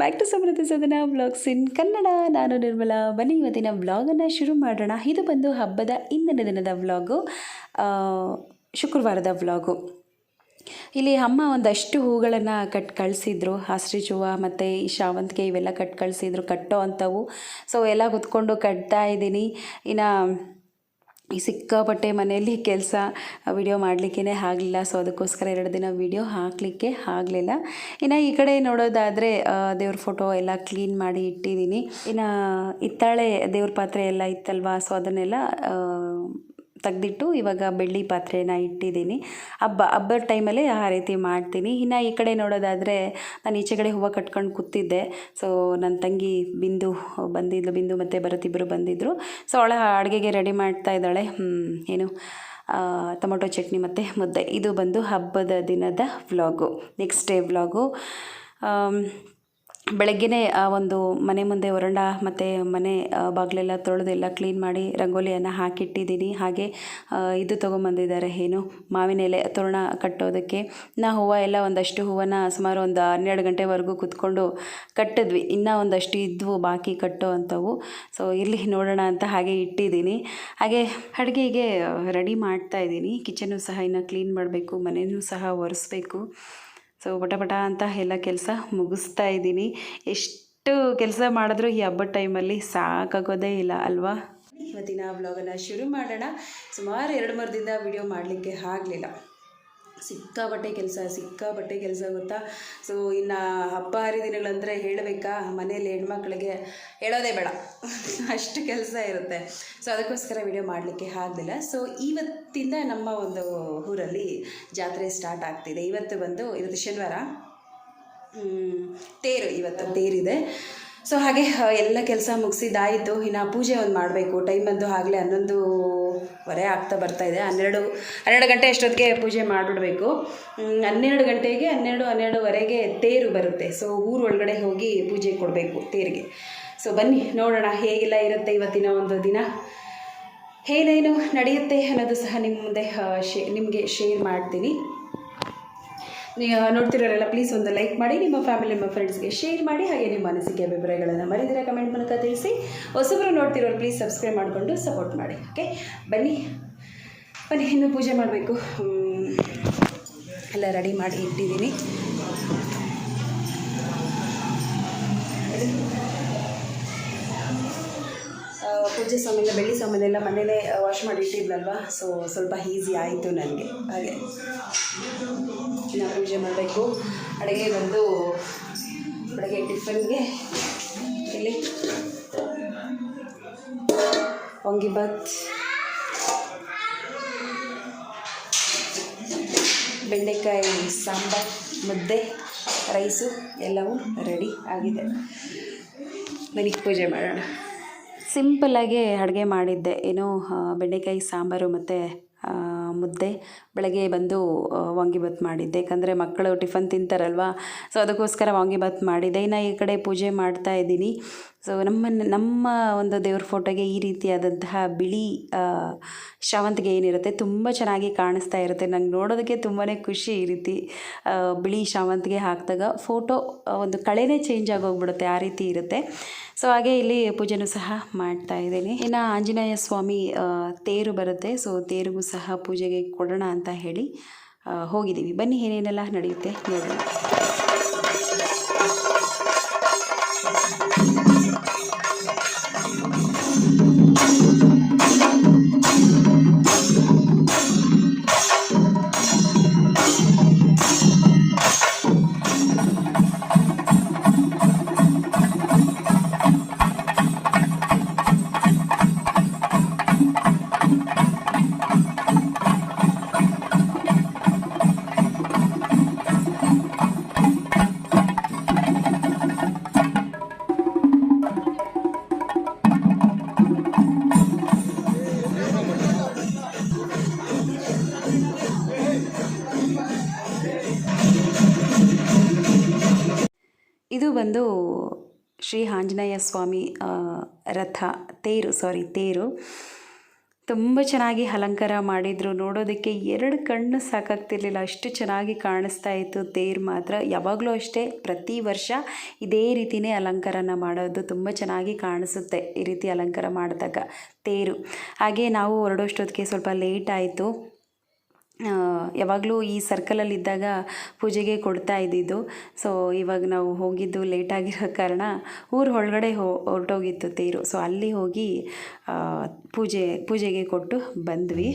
Back to ಸಮೃದ್ಧಿ ಸದನ vlogs ಇನ್ ಕನ್ನಡ ನಾನು ನಿರ್ಮಲಾ. ಬನ್ನಿ ಇವತ್ತಿನ ವ್ಲಾಗನ್ನು ಶುರು ಮಾಡೋಣ. ಇದು ಬಂದು ಹಬ್ಬದ ಇಂದಿನ ದಿನದ ವ್ಲಾಗು ಶುಕ್ರವಾರದ ವ್ಲಾಗು ಇಲ್ಲಿ ಅಮ್ಮ ಒಂದಷ್ಟು ಹೂಗಳನ್ನು ಕಟ್ ಕಳಿಸಿದ್ರು. ಹಸ್ರಿ ಮತ್ತು ಈ ಶಾವಂತಿಗೆ ಇವೆಲ್ಲ ಕಟ್ ಕಳಿಸಿದ್ರು. ಕಟ್ಟೋ ಅಂಥವು ಸೊ ಎಲ್ಲ ಕುತ್ಕೊಂಡು ಕಟ್ತಾ ಇದ್ದೀನಿ. ಇನ್ನು ಸಿಕ್ಕಾಪಟ್ಟೆ ಮನೆಯಲ್ಲಿ ಕೆಲಸ ವಿಡಿಯೋ ಮಾಡಲಿಕ್ಕೇ ಆಗಲಿಲ್ಲ. ಸೊ ಅದಕ್ಕೋಸ್ಕರ ಎರಡು ದಿನ ವಿಡಿಯೋ ಹಾಕಲಿಕ್ಕೆ ಆಗಲಿಲ್ಲ. ಇನ್ನು ಈ ಕಡೆ ನೋಡೋದಾದರೆ ದೇವ್ರ ಫೋಟೋ ಎಲ್ಲ ಕ್ಲೀನ್ ಮಾಡಿ ಇಟ್ಟಿದ್ದೀನಿ. ಇನ್ನು ಹಿತ್ತಾಳೆ ದೇವ್ರ ಪಾತ್ರೆ ಎಲ್ಲ ಇತ್ತಲ್ವಾ? ಸೊ ಅದನ್ನೆಲ್ಲ ತೆಗ್ದಿಟ್ಟು ಇವಾಗ ಬೆಳ್ಳಿ ಪಾತ್ರೆನ ಇಟ್ಟಿದ್ದೀನಿ. ಹಬ್ಬ, ಹಬ್ಬದ ಟೈಮಲ್ಲಿ ಆ ರೀತಿ ಮಾಡ್ತೀನಿ. ಇನ್ನು ಈ ಕಡೆ ನೋಡೋದಾದರೆ ನಾನು ಈಚೆ ಕಡೆ ಹೂವು ಕಟ್ಕೊಂಡು ಕೂತಿದ್ದೆ. ಸೊ ನನ್ನ ತಂಗಿ ಬಿಂದು ಬಂದಿದ್ಲು, ಬಿಂದು ಮತ್ತು ಭರತಿಬ್ಬರು ಬಂದಿದ್ದರು ಸೊ ಅವಳ ಅಡುಗೆಗೆ ರೆಡಿ ಮಾಡ್ತಾ ಇದ್ದಾಳೆ. ಏನು ಟೊಮೊಟೊ ಚಟ್ನಿ ಮತ್ತು ಮುದ್ದೆ. ಇದು ಬಂದು ಹಬ್ಬದ ದಿನದ ವ್ಲಾಗು ನೆಕ್ಸ್ಟ್ ಡೇ ವ್ಲಾಗು ಬೆಳಗ್ಗೆನೇ, ಆ, ಒಂದು ಮನೆ ಮುಂದೆ ಹೊರಂಡ ಮತ್ತು ಮನೆ ಬಾಗಿಲೆಲ್ಲ ತೊಳೆದೆಲ್ಲ ಕ್ಲೀನ್ ಮಾಡಿ ರಂಗೋಲಿಯನ್ನು ಹಾಕಿಟ್ಟಿದ್ದೀನಿ. ಹಾಗೆ ಇದು ತೊಗೊಂಬಂದಿದ್ದಾರೆ ಏನು, ಮಾವಿನ ಎಲೆ ತೋರಣ ಕಟ್ಟೋದಕ್ಕೆ. ನಾ ಹೂವು ಎಲ್ಲ ಒಂದಷ್ಟು ಹೂವನ್ನು ಸುಮಾರು ಒಂದು ಹನ್ನೆರಡು ಗಂಟೆವರೆಗೂ ಕುತ್ಕೊಂಡು ಕಟ್ಟಿದ್ವಿ. ಇನ್ನೂ ಒಂದಷ್ಟು ಇದ್ವು, ಬಾಕಿ ಕಟ್ಟೋ ಅಂಥವು. ಸೊ ಇಲ್ಲಿ ನೋಡೋಣ ಅಂತ ಹಾಗೆ ಇಟ್ಟಿದ್ದೀನಿ. ಹಾಗೆ ಅಡುಗೆಗೆ ರೆಡಿ ಮಾಡ್ತಾ ಇದ್ದೀನಿ. ಕಿಚನ್ನು ಸಹ ಇನ್ನು ಕ್ಲೀನ್ ಮಾಡಬೇಕು ಮನೆಯೂ ಸಹ ಒರೆಸ್ಬೇಕು. ಸೊ ಪಟ ಅಂತ ಎಲ್ಲ ಕೆಲಸ ಮುಗಿಸ್ತಾ ಇದ್ದೀನಿ. ಎಷ್ಟು ಕೆಲಸ ಮಾಡಿದ್ರೂ ಈ ಹಬ್ಬದ ಟೈಮಲ್ಲಿ ಸಾಕಾಗೋದೇ ಇಲ್ಲ ಅಲ್ವಾ? ಇವತ್ತಿನ ವ್ಲಾಗನ್ನು ಶುರು ಮಾಡೋಣ. ಸುಮಾರು ಎರಡು ಮೂರು ದಿನ ವಿಡಿಯೋ ಮಾಡಲಿಕ್ಕೆ ಆಗಲಿಲ್ಲ. ಸಿಕ್ಕಾಬಟ್ಟೆ ಕೆಲಸ, ಸಿಕ್ಕಾಪಟ್ಟೆ ಕೆಲಸ ಗೊತ್ತಾ? ಸೊ ಇನ್ನು ಹಬ್ಬ ಹರಿದಿನಗಳಂದರೆ ಹೇಳಬೇಕಾ? ಮನೇಲಿ ಹೆಣ್ಮಕ್ಳಿಗೆ ಹೇಳೋದೇ ಬೇಡ. ಅಷ್ಟು ಕೆಲಸ ಇರುತ್ತೆ. ಸೊ ಅದಕ್ಕೋಸ್ಕರ ವಿಡಿಯೋ ಮಾಡಲಿಕ್ಕೆ ಆಗಲಿಲ್ಲ. ಸೊ ಇವತ್ತಿಂದ ನಮ್ಮ ಒಂದು ಊರಲ್ಲಿ ಜಾತ್ರೆ ಸ್ಟಾರ್ಟ್ ಆಗ್ತಿದೆ. ಇವತ್ತು ಬಂದು, ಇವತ್ತು ಶನಿವಾರ? ತೇರು ಇವತ್ತು, ತೇರಿದೆ. ಸೊ ಹಾಗೆ, ಎಲ್ಲ ಕೆಲಸ ಮುಗಿಸಿದಾಯಿತು ಇನ್ನು ಪೂಜೆ ಒಂದು ಮಾಡಬೇಕು. ಟೈಮ್ ಬಂದು ಆಗಲೇ ಹನ್ನೊಂದುವರೆ ಆಗ್ತಾ ಬರ್ತಾ ಇದೆ. ಹನ್ನೆರಡು ಹನ್ನೆರಡು ಗಂಟೆ ಅಷ್ಟೊತ್ತಿಗೆ ಪೂಜೆ ಮಾಡಿಬಿಡ್ಬೇಕು. ಹನ್ನೆರಡು ಗಂಟೆಗೆ ಹನ್ನೆರಡು, ಹನ್ನೆರಡುವರೆಗೆ ತೇರು ಬರುತ್ತೆ. ಸೊ ಊರು ಒಳಗಡೆ ಹೋಗಿ ಪೂಜೆ ಕೊಡಬೇಕು ತೇರಿಗೆ. ಸೊ ಬನ್ನಿ, ನೋಡೋಣ ಹೇಗೆಲ್ಲ ಇರುತ್ತೆ ಇವತ್ತಿನ ಒಂದು ದಿನ. ಏನೇನು ನಡೆಯುತ್ತೆ ಅನ್ನೋದು ಸಹ ನಿಮ್ಮ ಮುಂದೆ ಶೇ, ನಿಮಗೆ ಶೇರ್ ಮಾಡ್ತೀನಿ. ನೋಡ್ತಿರೋರೆಲ್ಲ ಪ್ಲೀಸ್ ಒಂದು ಲೈಕ್ ಮಾಡಿ, ನಿಮ್ಮ ಫ್ಯಾಮಿಲಿ ನಿಮ್ಮ ಫ್ರೆಂಡ್ಸ್ಗೆ ಶೇರ್ ಮಾಡಿ, ಹಾಗೆ ನಿಮ್ಮ ಅನಿಸಿಕೆ ಅಭಿಪ್ರಾಯಗಳನ್ನು ಮರಿದಿರ ಕಮೆಂಟ್ ಮೂಲಕ ತಿಳಿಸಿ. ಹೊಸಬ್ರು ನೋಡ್ತಿರೋರು ಪ್ಲೀಸ್ ಸಬ್ಸ್ಕ್ರೈಬ್ ಮಾಡಿಕೊಂಡು ಸಪೋರ್ಟ್ ಮಾಡಿ ಓಕೆ ಬನ್ನಿ ಬನ್ನಿ, ಇನ್ನು ಪೂಜೆ ಮಾಡಬೇಕು. ಎಲ್ಲ ರೆಡಿ ಮಾಡಿ ಇಟ್ಟಿದ್ದೀನಿ. ಪೂಜೆ ಸಾಮಾನು ಬೆಳ್ಳಿ ಸಾಮಾನೆಲ್ಲ ಮನೇಲೇ ವಾಶ್ ಮಾಡಿ ಇಟ್ಟಿದ್ಲಲ್ವ ಸೊ ಸ್ವಲ್ಪ ಈಸಿ ಆಯಿತು ನನಗೆ. ಹಾಗೆ. ಇನ್ನು ಪೂಜೆ ಮಾಡಬೇಕು. ಅಡುಗೆ ಬಂದು ಅಡುಗೆ ಟಿಫನ್ಗೆ. ಇಲ್ಲಿ. ವಾಂಗಿಬಾತ್ ಬೆಂಡೆಕಾಯಿ ಸಾಂಬಾರ್, ಮುದ್ದೆ, ರೈಸು ಎಲ್ಲವೂ ರೆಡಿ ಆಗಿದೆ. ಮನೆಗೆ ಪೂಜೆ ಮಾಡೋಣ. ಸಿಂಪಲ್ಲಾಗಿ ಅಡುಗೆ ಮಾಡಿದ್ದೆ. ಏನೋ ಬೆಂಡೆಕಾಯಿ ಸಾಂಬಾರು ಮತ್ತು ಮುದ್ದೆ ಬೆಳಗ್ಗೆ ಬಂದು ವಾಂಗಿಬಾತ್ ಮಾಡಿದ್ದೆ. ಯಾಕಂದರೆ ಮಕ್ಕಳು ಟಿಫನ್ ತಿಂತಾರಲ್ವ, ಸೊ ಅದಕ್ಕೋಸ್ಕರ ವಾಂಗಿಬಾತ್ ಮಾಡಿದ್ದೆ. ಇನ್ನು ಈ ಕಡೆ ಪೂಜೆ ಮಾಡ್ತಾ ಇದ್ದೀನಿ. ಸೊ ನಮ್ಮ ನಮ್ಮ ಒಂದು ದೇವ್ರ ಫೋಟೋಗೆ ಈ ರೀತಿಯಾದಂತಹ ಬಿಳಿ ಶಾವಂತಿಗೆ ಏನಿರುತ್ತೆ, ತುಂಬ ಚೆನ್ನಾಗಿ ಕಾಣಿಸ್ತಾ ಇರುತ್ತೆ. ನಂಗೆ ನೋಡೋದಕ್ಕೆ ತುಂಬಾ ಖುಷಿ ಈ ರೀತಿ ಬಿಳಿ ಶಾವಂತಿಗೆ ಹಾಕಿದಾಗ. ಫೋಟೋ ಒಂದು ಕಳೆನೇ ಚೇಂಜ್ ಆಗೋಗ್ಬಿಡುತ್ತೆ, ಆ ರೀತಿ ಇರುತ್ತೆ. ಸೊ ಹಾಗೆ ಇಲ್ಲಿ ಪೂಜೆನೂ ಸಹ ಮಾಡ್ತಾ ಇದ್ದೀನಿ. ಇನ್ನು ಆಂಜನೇಯ ಸ್ವಾಮಿ ತೇರು ಬರುತ್ತೆ. ಸೊ ತೇರಿಗೂ ಸಹ ಪೂಜೆಗೆ ಕೊಡೋಣ ಅಂತ ಹೇಳಿ ಹೋಗಿದ್ದೀವಿ. ಬನ್ನಿ, ಏನೇನೆಲ್ಲ ನಡೆಯುತ್ತೆ ನೋಡೋಣ. ಬಂದು ಶ್ರೀ ಆಂಜನೇಯ ಸ್ವಾಮಿ ರಥ, ತೇರು ಸಾರಿ ತೇರು. ತುಂಬ ಚೆನ್ನಾಗಿ ಅಲಂಕಾರ ಮಾಡಿದರು. ನೋಡೋದಕ್ಕೆ ಎರಡು ಕಣ್ಣು ಸಾಕಾಗ್ತಿರ್ಲಿಲ್ಲ. ಅಷ್ಟು ಚೆನ್ನಾಗಿ ಕಾಣಿಸ್ತಾ ಇತ್ತು ತೇರು ಮಾತ್ರ. ಯಾವಾಗಲೂ ಅಷ್ಟೇ ಪ್ರತಿ ವರ್ಷ ಇದೇ ರೀತಿಯೇ ಅಲಂಕಾರನ ಮಾಡೋದು ತುಂಬ ಚೆನ್ನಾಗಿ ಕಾಣಿಸುತ್ತೆ ಈ ರೀತಿ ಅಲಂಕಾರ ಮಾಡಿದಾಗ. ತೇರು. ಹಾಗೆ ನಾವು ಹೊರಡೋಷ್ಟೊತ್ತಿಗೆ ಸ್ವಲ್ಪ ಲೇಟ್ ಆಯಿತು. ಯಾವಾಗಲೂ ಈ ಸರ್ಕಲಲ್ಲಿದ್ದಾಗ ಪೂಜೆಗೆ ಕೊಡ್ತಾ ಇದ್ದಿದ್ದು. ಸೊ ಇವಾಗ ನಾವು ಹೋಗಿದ್ದು ಲೇಟ್ ಆಗಿರೋ ಕಾರಣ ಊರು ಒಳಗಡೆ ಹೋ, ಹೊರಟೋಗಿತ್ತು ತೇರು. ಸೊ ಅಲ್ಲಿ ಹೋಗಿ ಪೂಜೆ, ಪೂಜೆಗೆ ಕೊಟ್ಟು ಬಂದ್ವಿ.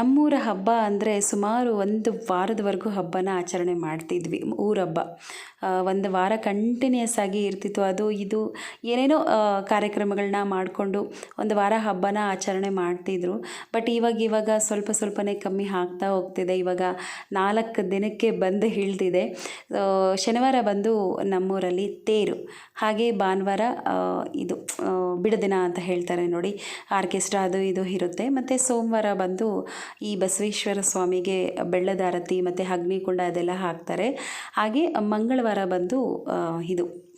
ನಮ್ಮೂರ ಹಬ್ಬ ಅಂದರೆ ಸುಮಾರು ಒಂದು ವಾರದವರೆಗೂ ಹಬ್ಬನ ಆಚರಣೆ ಮಾಡ್ತಿದ್ವಿ. ಊರ ಹಬ್ಬ. ಒಂದು ವಾರ ಕಂಟಿನ್ಯೂಸ್ ಆಗಿ ಇರ್ತಿತ್ತು. ಅದು ಇದು ಏನೇನೋ ಕಾರ್ಯಕ್ರಮಗಳನ್ನ ಮಾಡಿಕೊಂಡು ಒಂದು ವಾರ ಹಬ್ಬನ ಆಚರಣೆ ಮಾಡ್ತಿದ್ರು. ಬಟ್ ಇವಾಗ ಇವಾಗ ಸ್ವಲ್ಪ ಸ್ವಲ್ಪನೇ ಕಮ್ಮಿ ಆಗ್ತಾ ಹೋಗ್ತಿದೆ. ಇವಾಗ ನಾಲ್ಕು ದಿನಕ್ಕೆ ಬಂದು ಇಳ್ದಿದೆ. ಆ, ಶನಿವಾರ ಬಂದು ನಮ್ಮೂರಲ್ಲಿ ತೇರು. ಹಾಗೆ ಭಾನುವಾರ ಇದು ಬಿಡುದಿನ ಅಂತ ಹೇಳ್ತಾರೆ ನೋಡಿ. ಆರ್ಕೆಸ್ಟ್ರಾ ಅದು ಇದು ಇರುತ್ತೆ. ಮತ್ತು ಸೋಮವಾರ ಬಂದು ಈ ಬಸವೇಶ್ವರ ಸ್ವಾಮಿಗೆ ಬೆಳ್ಳದಾರತಿ ಮತ್ತು ಅಗ್ನಿಕುಂಡ ಅದೆಲ್ಲ ಹಾಕ್ತಾರೆ. ಹಾಗೆ ಮಂಗಳವಾರ ಬಂದು ಇದು.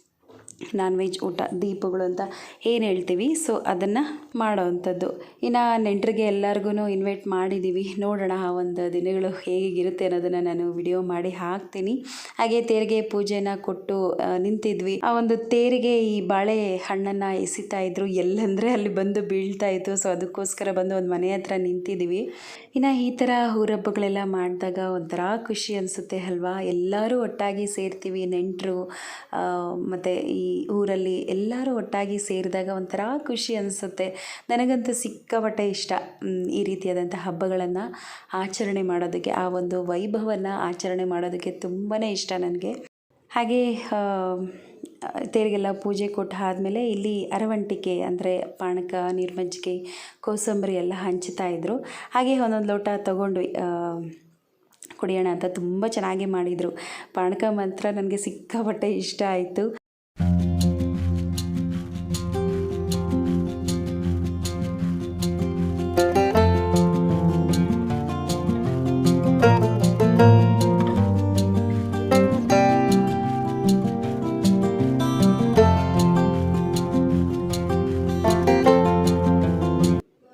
ನಾನ್ ವೆಜ್ ಊಟ, ದೀಪಗಳು ಅಂತ ಏನು ಹೇಳ್ತೀವಿ? ಸೊ ಅದನ್ನು ಮಾಡೋವಂಥದ್ದು ಇನ್ನು ನೆಂಟರಿಗೆ ಎಲ್ಲರಿಗೂ ಇನ್ವೈಟ್ ಮಾಡಿದ್ದೀವಿ ನೋಡೋಣ ಆ ಒಂದು ದಿನಗಳು ಹೇಗಿರುತ್ತೆ ಅನ್ನೋದನ್ನು ನಾನು ವಿಡಿಯೋ ಮಾಡಿ ಹಾಕ್ತೀನಿ. ಹಾಗೆ ತೇರಿಗೆ ಪೂಜೆನ ಕೊಟ್ಟು ನಿಂತಿದ್ವಿ. ಆ ಒಂದು ತೇರಿಗೆ ಈ ಬಾಳೆ ಹಣ್ಣನ್ನು ಎಸಿತಾ ಇದ್ರು. ಎಲ್ಲಂದರೆ ಅಲ್ಲಿ ಬಂದು ಬೀಳ್ತಾ ಇತ್ತು. ಸೊ ಅದಕ್ಕೋಸ್ಕರ ಬಂದು ಒಂದು ಮನೆ ಹತ್ರ ನಿಂತಿದ್ದೀವಿ ಇನ್ನು ಈ ಥರ ಊರಬ್ಬಗಳೆಲ್ಲ ಮಾಡಿದಾಗ ಒಂಥರ ಖುಷಿ ಅನಿಸುತ್ತೆ ಅಲ್ವಾ? ಎಲ್ಲರೂ ಒಟ್ಟಾಗಿ ಸೇರ್ತೀವಿ, ನೆಂಟರು ಮತ್ತು ಈ ಊರಲ್ಲಿ ಎಲ್ಲರೂ ಒಟ್ಟಾಗಿ ಸೇರಿದಾಗ ಒಂಥರ ಖುಷಿ ಅನಿಸುತ್ತೆ. ನನಗಂತೂ ಸಿಕ್ಕಾಪಟ್ಟೆ ಇಷ್ಟ. ಈ ರೀತಿಯಾದಂಥ ಹಬ್ಬಗಳನ್ನು ಆಚರಣೆ ಮಾಡೋದಕ್ಕೆ, ಆ ಒಂದು ವೈಭವನ ಆಚರಣೆ ಮಾಡೋದಕ್ಕೆ ತುಂಬಾ ಇಷ್ಟ ನನಗೆ. ಹಾಗೆ ತೇರಿಗೆಲ್ಲ ಪೂಜೆ ಕೊಟ್ಟು ಆದಮೇಲೆ ಇಲ್ಲಿ ಅರವಂಟಿಕೆ ಅಂದರೆ ಪಾನಕ ನೀರ್ಮಜ್ಜಿಗೆ, ಕೋಸಂಬರಿ ಎಲ್ಲ ಹಂಚ್ತಾ ಇದ್ದರು ಹಾಗೆ ಒಂದೊಂದು ಲೋಟ ತಗೊಂಡು ಕುಡಿಯೋಣ ಅಂತ ತುಂಬ ಚೆನ್ನಾಗಿ ಮಾಡಿದರು. ಪಾನಕ ಮಾತ್ರ ನನಗೆ ಸಿಕ್ಕಾಪಟ್ಟೆ ಇಷ್ಟ ಆಯಿತು.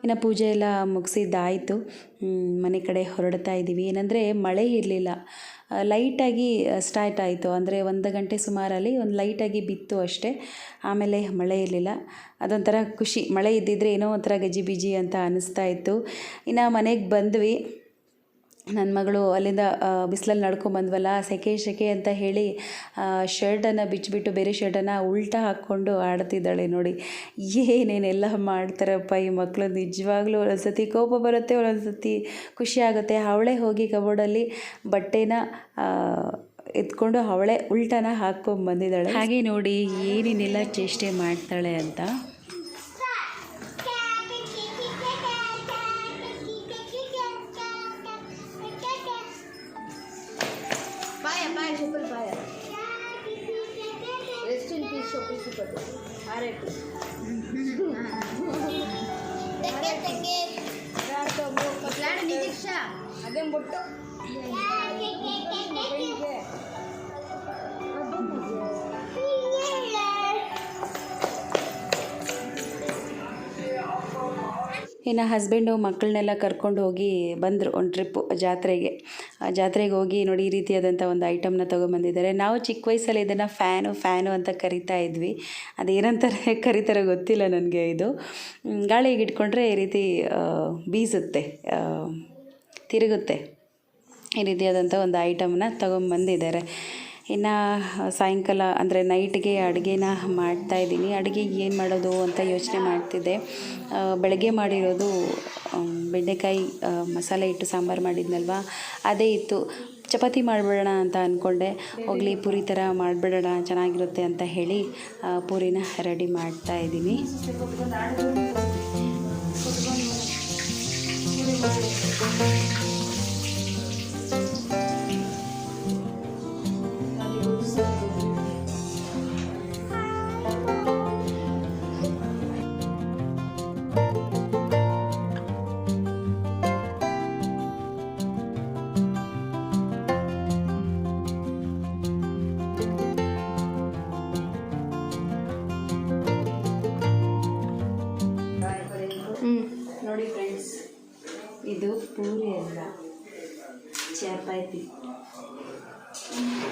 ಇನ್ನು ಪೂಜೆ ಎಲ್ಲ ಮುಗಿಸಿದ್ದಾಯಿತು. ಮನೆ ಕಡೆ ಹೊರಡ್ತಾ ಇದ್ದೀವಿ. ಏನಂದರೆ ಮಳೆ ಇರಲಿಲ್ಲ. ಲೈಟಾಗಿ ಸ್ಟಾರ್ಟ್ ಆಯಿತು. ಅಂದರೆ ಒಂದು ಗಂಟೆ ಸುಮಾರಲ್ಲಿ ಒಂದು ಲೈಟಾಗಿ ಬಿತ್ತು ಅಷ್ಟೇ. ಆಮೇಲೆ ಮಳೆ ಇರಲಿಲ್ಲ. ಅದೊಂಥರ ಖುಷಿ. ಮಳೆ ಇದ್ದಿದ್ರೆ ಏನೋ ಒಂಥರ ಗಜಿಬಿಜಿ ಅಂತ ಅನ್ನಿಸ್ತಾ ಇತ್ತು. ಇನ್ನು ಮನೆಗೆ ಬಂದ್ವಿ. ನನ್ನ ಮಗಳು ಅಲ್ಲಿಂದ ಬಿಸಿಲಲ್ಲಿ ನಡ್ಕೊಂಬಂದ್ವಲ್ಲ ಸೆಕೆ ಸೆಕೆ ಅಂತ ಹೇಳಿ ಶರ್ಟನ್ನು ಬಿಚ್ಚಿಬಿಟ್ಟು ಬೇರೆ ಶರ್ಟನ್ನು ಉಲ್ಟಾ ಹಾಕ್ಕೊಂಡು ಆಡ್ತಿದ್ದಾಳೆ ನೋಡಿ. ಏನೇನೆಲ್ಲ ಮಾಡ್ತಾರಪ್ಪ ಈ ಮಕ್ಕಳು ನಿಜವಾಗ್ಲೂ ಒಂದೊಂದು ಸತಿ ಕೋಪ ಬರುತ್ತೆ ಒಂದೊಂದು ಸತಿ ಖುಷಿ ಆಗುತ್ತೆ. ಅವಳೇ ಹೋಗಿ ಕಬೋರ್ಡಲ್ಲಿ ಬಟ್ಟೆನ ಎತ್ಕೊಂಡು ಅವಳೇ ಉಲ್ಟಾನ ಹಾಕ್ಕೊಂಡು ಬಂದಿದ್ದಾಳೆ. ಹಾಗೆ ನೋಡಿ, ಏನೇನೆಲ್ಲ ಚೇಷ್ಟೆ ಮಾಡ್ತಾಳೆ ಅಂತ. ಬಿಟ್ಟು ಇನ್ನು ಹಸ್ಬೆಂಡು ಮಕ್ಕಳನ್ನೆಲ್ಲ ಕರ್ಕೊಂಡು ಹೋಗಿ ಬಂದರು ಒಂದು ಟ್ರಿಪ್ಪು ಜಾತ್ರೆಗೆ. ಜಾತ್ರೆಗೆ ಹೋಗಿ ನೋಡಿ ಈ ರೀತಿಯಾದಂಥ ಒಂದು ಐಟಮ್ನ ತೊಗೊಂಬಂದಿದ್ದಾರೆ ನಾವು ಚಿಕ್ಕ ವಯಸ್ಸಲ್ಲಿ ಇದನ್ನು ಫ್ಯಾನು ಫ್ಯಾನು ಅಂತ ಕರಿತಾ ಇದ್ವಿ. ಅದೇನಂತಾರೆ? ಕರೀತಾರೆ ಗೊತ್ತಿಲ್ಲ ನನಗೆ ಇದು. ಗಾಳಿಗೆ ಇಟ್ಕೊಂಡ್ರೆ ಈ ರೀತಿ ಬೀಸುತ್ತೆ. ತಿರುಗುತ್ತೆ. ಈ ರೀತಿಯಾದಂಥ ಒಂದು ಐಟಮ್ನ ತೊಗೊಂಬಂದಿದ್ದಾರೆ. ಇನ್ನು ಸಾಯಂಕಾಲ ಅಂದರೆ ನೈಟ್ಗೆ ಅಡುಗೆನ ಮಾಡ್ತಾಯಿದ್ದೀನಿ ಅಡುಗೆ ಏನು ಮಾಡೋದು ಅಂತ ಯೋಚನೆ ಮಾಡ್ತಿದ್ದೆ. ಬೆಳಗ್ಗೆ ಮಾಡಿರೋದು ಬೆಂಡೆಕಾಯಿ ಮಸಾಲೆ ಇಟ್ಟು ಸಾಂಬಾರು ಮಾಡಿದ್ನಲ್ವ? ಅದೇ ಇತ್ತು. ಚಪಾತಿ ಮಾಡಿಬಿಡೋಣ ಅಂತ ಅಂದ್ಕೊಂಡೆ ಹೋಗಲಿ, ಪೂರಿ ಥರ ಮಾಡಿಬಿಡೋಣ, ಚೆನ್ನಾಗಿರುತ್ತೆ ಅಂತ ಹೇಳಿ ಪೂರಿನ ರೆಡಿ ಮಾಡ್ತಾ ಇದ್ದೀನಿ.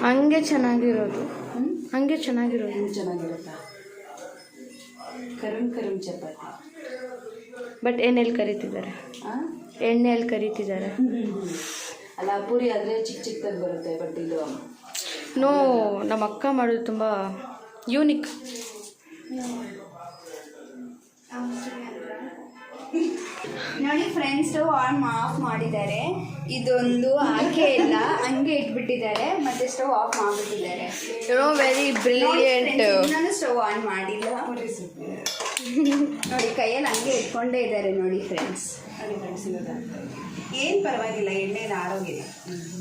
ಹಂಗೆ ಚೆನ್ನಾಗಿರೋದು. ಹಂಗೆ ಚೆನ್ನಾಗಿರೋದು. ಚೆನ್ನಾಗಿರುತ್ತಾ? ಕರುಮ್ ಕರುಮ್ ಚಪಾತಿ. ಬಟ್ ಎಣ್ಣೆಲ್ಲಿ ಕರಿತಿದ್ದಾರೆ? ಎಣ್ಣೆಯಲ್ಲಿ ಕರಿತಿದ್ದಾರೆ. ಅಲ್ಲ ಪೂರಿ ಆದರೆ ಚಿಕ್ಕ ಚಿಕ್ಕದಾಗಿ ಬರುತ್ತೆ ಬಟ್ ಇದು ನೋ ನಮ್ಮ ಅಕ್ಕ ಮಾಡೋದು ತುಂಬ ಯೂನಿಕ್ ನೋಡಿ ಫ್ರೆಂಡ್ಸು ಆನ್ ಆಫ್ ಮಾಡಿದ್ದಾರೆ. ಇದೊಂದು ಹಾಕೇ ಇಲ್ಲ ಹಂಗೆ ಇಟ್ಬಿಟ್ಟಿದ್ದಾರೆ ಮತ್ತೆ ಸ್ಟವ್ ಆಫ್ ಮಾಡ್ಬಿಟ್ಟಿದ್ದಾರೆ. ನೋ ವೆರಿ ಬ್ರಿಲಿಯಂಟ್ ನಾನು ಸ್ಟವ್ ಆನ್ ಮಾಡಿಲ್ಲ. ನೋಡಿ ಕೈಯಲ್ಲಿ ಹಂಗೆ ಇಟ್ಕೊಂಡೇ ಇದ್ದಾರೆ ನೋಡಿ ಫ್ರೆಂಡ್ಸ್ ಏನು ಪರವಾಗಿಲ್ಲ ಎಣ್ಣೆ ಆರೋಗ್ಯ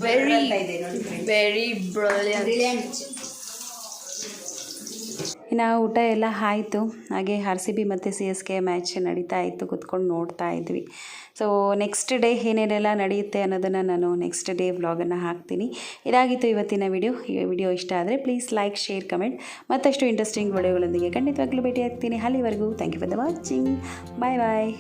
ವೆರಿ ಇದೆ ನೋಡಿ ವೆರಿ ಬ್ರಿಲಿಯಂಟ್ ಬ್ರಿಲಿಯಂಟ್ ಇನ್ನು ಊಟ ಎಲ್ಲ ಆಯಿತು. ಹಾಗೆ ಆರ್ ಸಿ ಬಿ ಮತ್ತು ಸಿ ಎಸ್ ಕೆ ಮ್ಯಾಚ್ ನಡೀತಾ ಇತ್ತು ಕುತ್ಕೊಂಡು ನೋಡ್ತಾ ಇದ್ವಿ. ಸೊ ನೆಕ್ಸ್ಟ್ ಡೇ ಏನೇನೆಲ್ಲ ನಡೆಯುತ್ತೆ ಅನ್ನೋದನ್ನು ನಾನು ನೆಕ್ಸ್ಟ್ ಡೇ ವ್ಲಾಗನ್ನು ಹಾಕ್ತೀನಿ. ಇದಾಗಿತ್ತು ಇವತ್ತಿನ ವಿಡಿಯೋ ವಿಡಿಯೋ ಇಷ್ಟ ಆದರೆ ಪ್ಲೀಸ್ ಲೈಕ್ ಶೇರ್ ಕಮೆಂಟ್ ಮತ್ತಷ್ಟು ಇಂಟ್ರೆಸ್ಟಿಂಗ್ ವಿಡಿಯೋಗಳೊಂದಿಗೆ ಖಂಡಿತವಾಗ್ಲೂ ಭೇಟಿ ಆಗ್ತೀನಿ ಅಲ್ಲಿವರೆಗೂ thank you for the watching bye bye